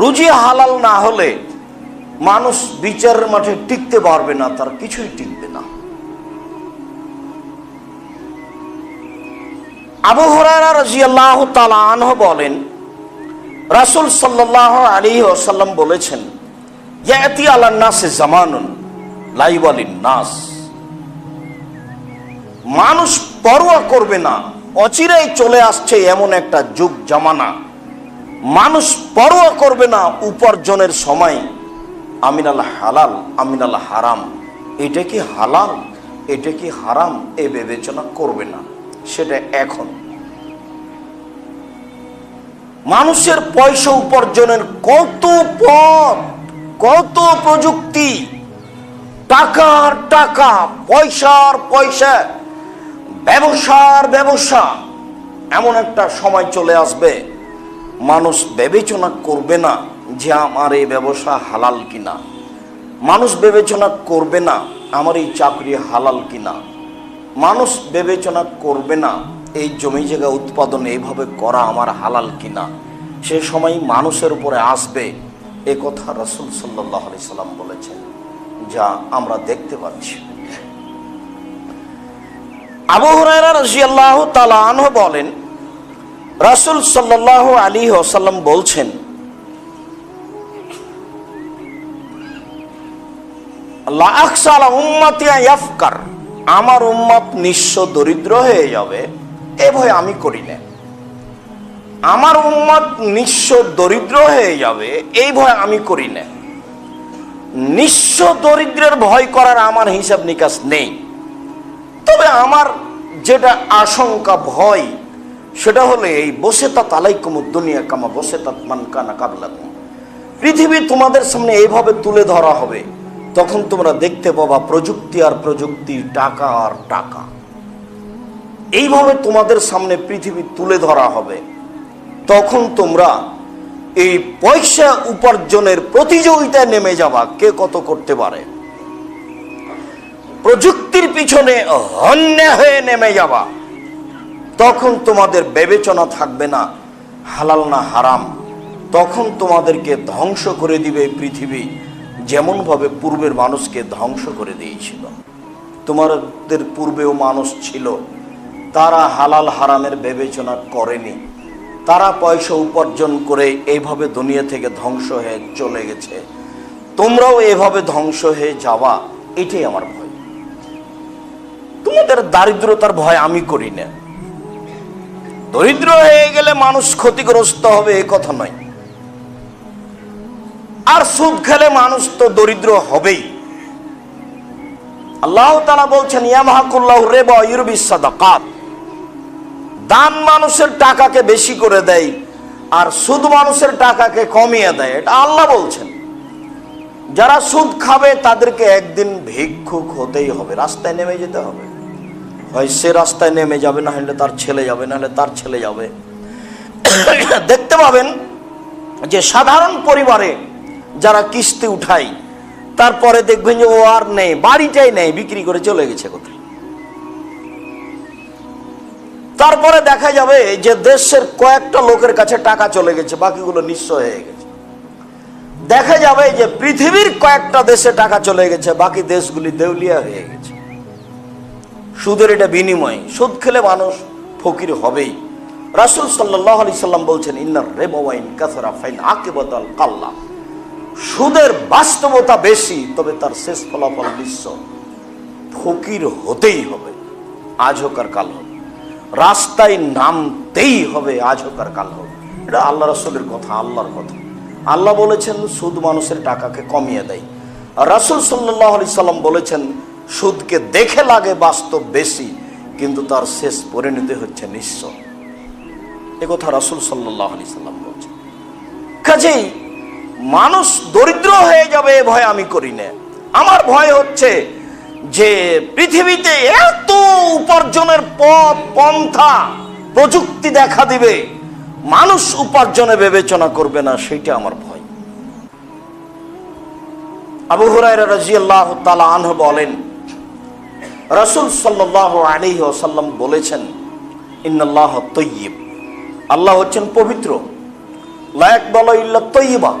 রুজি হালাল না হলে মানুষ বিচারের মাঠে টিকতে পারবে না, তার কিছুই টিকবে না। আবু হরারা রাজিয়াল্লাহ তালা আনহ বলেন, রাসুল সাল্লাহ আলী ওসাল্লাম বলেছেন, ইয়াতি আল্লাহ নাসে জামানুন লাইবালিন নাস মানুষ পরোয়া করবে না, অচিরেই চলে আসছে এমন একটা যুগ, জামানা। মানুষ পরোয়া করবে না উপার্জনের সময়। আমিনাল হালাল, আমিনাল হারাম। এটা কি হালাল? এটা কি হারাম? এ বিবেচনা করবে না। সেটা এখন। মানুষের পয়সা উপার্জনের কত পথ, কত প্রযুক্তি। টাকার টাকা, পয়সার পয়সা, ব্যবসার ব্যবসা। এমন একটা সময় চলে আসবে মানুষ বিবেচনা করবে না যে আমার এই ব্যবসা হালাল কিনা। মানুষ বিবেচনা করবে না আমার এই চাকরি হালাল কিনা। মানুষ বিবেচনা করবে না এই জমি জায়গা উৎপাদন এইভাবে করা আমার হালাল কিনা। সে সময় মানুষের উপরে আসবে এ কথা রসুল সাল্লাহ আলি সাল্লাম বলেছেন, যা আমরা দেখতে পাচ্ছি। আবু হুরায়রা রাজিয়াল্লাহু তাআলা আনহু বলেন রাসূল সাল্লাল্লাহু আলী ওয়াসাল্লাম বলছেন আমার উম্মত নিঃস্ব দরিদ্র হয়ে যাবে, এ ভয় আমি করি না। আমার উম্মত নিঃস্ব দরিদ্র হয়ে যাবে এই ভয় আমি করি না। নিঃস্ব দরিদ্রের ভয় করার আমার হিসাব নিকাশ নেই। তবে আমার যেটা আশঙ্কা ভয় সেটা হলো এই বসে তা তালাইকুম দুনিয়া কামা বসে তাত মান কানা কাবলাকুম। পৃথিবী তোমাদের সামনে এইভাবে তুলে ধরা হবে, তখন তোমরা দেখতে পাবা প্রযুক্তি আর প্রযুক্তি টাকা আর টাকা। এইভাবে তোমাদের সামনে পৃথিবী তুলে ধরা হবে, তখন তোমরা এই পয়সা উপার্জনের প্রতিযোগিতায় নেমে যাবা, কে কত করতে পারে। প্রযুক্তির পিছনে হন্যে হয়ে নেমে যাবা। তখন তোমাদের বিবেচনা থাকবে না, হালাল না হারাম। তখন তোমাদেরকে ধ্বংস করে দিবে পৃথিবী, যেমনভাবে পূর্বের মানুষকে ধ্বংস করে দিয়েছিল। তোমাদের পূর্বেও মানুষ ছিল, তারা হালাল হারামের বিবেচনা করেনি। তারা পয়সা উপার্জন করে এইভাবে দুনিয়া থেকে ধ্বংস হয়ে চলে গেছে। তোমরাও এভাবে ধ্বংস হয়ে যাওয়া, এটাই আমার ভয়। তোমাদের দারিদ্রতার ভয় আমি করি না। দরিদ্র হয়ে গেলে মানুষ ক্ষতিগ্রস্ত হবে, এ কথা নয়। আর সুদ খেলে মানুষ তো দরিদ্র হবেই। আল্লাহ তালা বলছেন, ইয়ামাহাকুল্লাহ রেবা ইউরবিস সাদাকাত। দান মানুষের টাকাকে বেশি করে দেয় আর সুদ মানুষের টাকাকে কমিয়ে দেয়, এটা আল্লাহ বলছেন। যারা সুদ খাবে, তাদেরকে একদিন ভিক্ষুক হতেই হবে, রাস্তায় নেমে যেতে হবে। হয় সে রাস্তায় নেমে যাবে, না হলে তার ছেলে যাবে, না হলে তার ছেলে যাবে। দেখতে পাবেন যে সাধারণ পরিবারে যারা কিস্তি উঠায়, তারপরে দেখবেন যে ও আর নেই, বাড়িটাই নেই, বিক্রি করে চলে গেছে কোথায়? তারপরে দেখা যাবে যে দেশের কয়েকটা লোকের কাছে টাকা চলে গেছে, বাকিগুলো নিঃস্ব হয়ে গেছে। দেখা যাবে যে পৃথিবীর কয়েকটা দেশে টাকা চলে গেছে, বাকি দেশগুলি দেউলিয়া হয়ে গেছে। সুদের এটা বিনিময়। সুদ খেলে মানুষ ফকির হবেই। রাসুল সাল্লাহ আলি সাল্লাম বলছেন, ইন্নার রেবাইন কাসারা ফাইন বদল কাল্লা। সুদের বাস্তবতা বেশি, তবে তার শেষ ফলাফল বিশ্ব ফকির হতেই হবে। আজ হোক আর কাল হোক। রাস্তায় নামতেই হবে, আজ হোক আর কাল হোক। এটা আল্লাহ রসুলের কথা, আল্লাহর কথা। আল্লাহ বলেছেন, সুদ মানুষের টাকাকে কমিয়ে দেয়। রাসুল সাল্লাহ আলি সাল্লাম বলেছেন সুদকে দেখে লাগে বাস্তব বেশি, কিন্তু তার শেষ পরিণতি হচ্ছে নিঃস্ব। এ কথা রাসুল সাল্লাহ আলি সাল্লাম বলছেন। কাজেই মানুষ দরিদ্র হয়ে যাবে এ ভয় আমি করি না। আমার ভয় হচ্ছে যে পৃথিবীতে এত উপার্জনের পথ, পন্থা, প্রযুক্তি দেখা দিবে, মানুষ উপার্জনে বিবেচনা করবে না সেটা আমার ভয়। আবু হুরায়রা রাজিয়াল্লাহ তালা আনহ বলেন রসুল সাল্লাহ আলী ওসাল্লাম বলেছেন, ইন্নাল্লাহ তৈয়ব। আল্লাহ হচ্ছেন পবিত্র। লায়ক বল ইল্লা তৈবা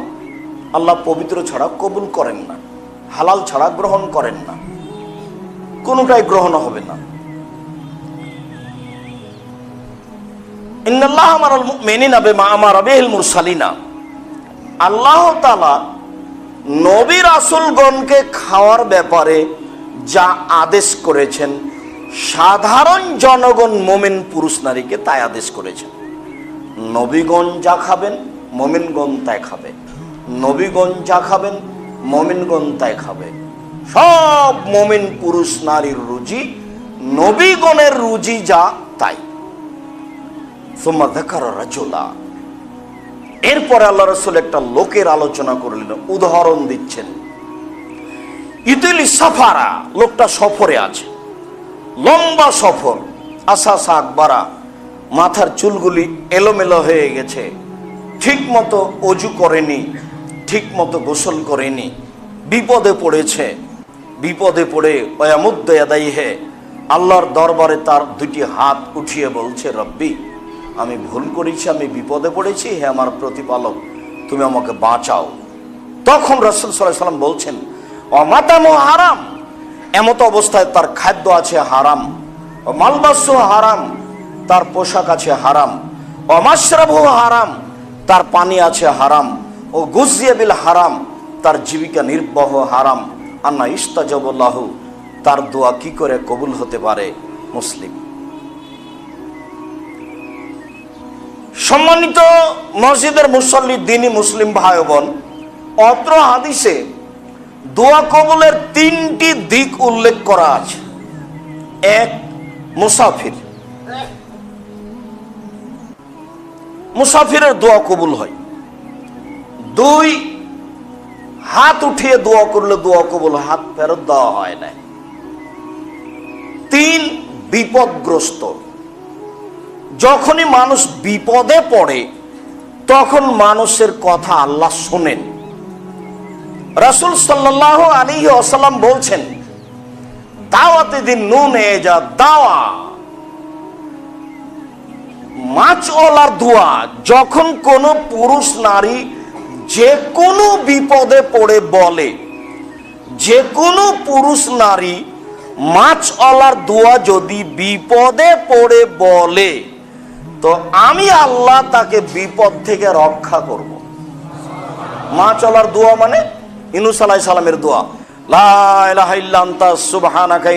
আল্লাহ পবিত্র ছাড়া কবুল করেন না, হালাল ছাড়া গ্রহণ করেন না। কোনোটাই গ্রহণ হবে না। ইন্নাল্লাহ আমার মেনিনা বেমা আমার আবেহিল মুরসালিনা। আল্লাহ তালা নবী রাসুলগণকে খাওয়ার ব্যাপারে যা আদেশ করেছেন, সাধারণ জনগণ মোমেন পুরুষ নারীকে তাই আদেশ করেছেন। নবীগণ যা খাবেন, মোমেনগণ তাই খাবে। নবীগণ যা খাবেন, মোমেনগণ তাই খাবে। সব মোমেন পুরুষ নারীর রুজি, নবীগণের রুজি যা তাই। রাজুলা। এরপরে আল্লাহ রসুল একটা লোকের আলোচনা করলেন, উদাহরণ দিচ্ছেন। ইতিলি সাফারা, লোকটা সফরে আছে। লম্বা সফর। আশা শাক বাড়া মাথার চুলগুলি এলোমেলো হয়ে গেছে। ঠিক মতো অজু করেনি ঠিক মতো গোসল করেনি। বিপদে পড়েছে, বিপদে পড়ে অয়ামুদ্দ আদায়ী হে আল্লাহর দরবারে তার দুটি হাত উঠিয়ে বলছে, রব্বি, আমি ভুল করেছি, আমি বিপদে পড়েছি, হে আমার প্রতিপালক, তুমি আমাকে বাঁচাও। তখন রসুল সাল্লাহ সাল্লাম বলছেন অমাতামো হারাম। এমত অবস্থায় তার খাদ্য আছে হারাম। মালবাস্য হারাম। তার পোশাক আছে হারাম। অমাশ্রাভ হারাম। তার পানি আছে হারাম। ও গুজিয়াবিল হারাম। তার জীবিকা নির্বাহ হারাম। আন্না ইস্তাজবুল্লাহ। তার দোয়া কি করে কবুল হতে পারে মুসলিম? সম্মানিত মসজিদের মুসল্লি, দিনী মুসলিম ভাই বোন, অত্র হাদিসে দোয়া কবুলের তিনটি দিক উল্লেখ করা আছে। এক, মুসাফির। মুসাফিরের দোয়া কবুল হয়। দুই, হাত উঠিয়ে দোয়া করলে দোয়া কবুল, হাত ফেরত দেওয়া হয় না। তিন, বিপদগ্রস্ত। যখনই মানুষ বিপদে পড়ে, তখন মানুষের কথা আল্লাহ শোনেন। রাসুল সাল্লাহ আলী আসাল্লাম বলছেন, দাওয়াতে দিন নুন যা দাওয়া। মাছওয়ালার দোয়া যখন কোনো পুরুষ নারী যে কোনো বিপদে পড়ে বলে যে কোনো পুরুষ নারী মাছওয়ালার দোয়া যদি বিপদে পড়ে বলে, তো আমি আল্লাহ তাকে বিপদ থেকে রক্ষা করব। মাছওয়ালার দোয়া মানে ইনুস আলাই সালামের দোয়া লা ইলাহা ইল্লা আনতা সুবহানাকা